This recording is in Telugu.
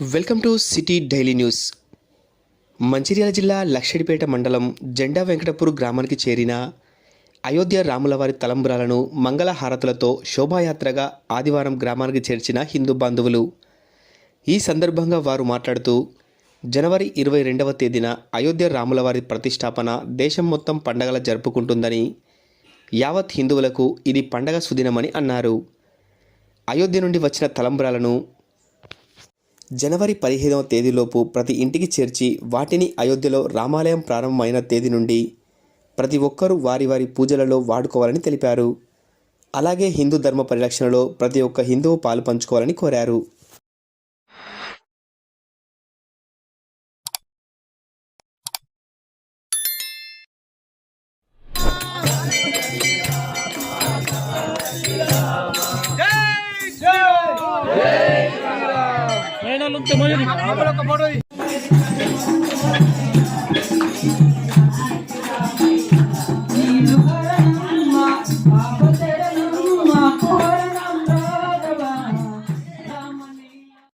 Welcome to city daily news. Mancherial జిల్లా లక్షడిపేట మండలం జెండా వెంకటపూర్ గ్రామానికి చేరిన అయోధ్య రాములవారి తలంబ్రాలను మంగళ హారతులతో శోభాయాత్రగా ఆదివారం గ్రామానికి చేర్చిన హిందూ బంధువులు. ఈ సందర్భంగా వారు మాట్లాడుతూ జనవరి ఇరవై రెండవ తేదీన అయోధ్య రాములవారి ప్రతిష్టాపన దేశం మొత్తం పండగల జరుపుకుంటుందని యావత్ హిందువులకు ఇది పండగ సుదినమని అన్నారు. అయోధ్య నుండి వచ్చిన తలంబ్రాలను జనవరి పదిహేనవ తేదీలోపు ప్రతి ఇంటికి చేర్చి వాటిని అయోధ్యలో రామాలయం ప్రారంభమైన తేదీ నుండి ప్రతి ఒక్కరూ వారి వారి పూజలలో వాడుకోవాలని తెలిపారు. అలాగే హిందూ ధర్మ పరిరక్షణలో ప్రతి ఒక్క హిందువు పాలు పంచుకోవాలని కోరారు. పైన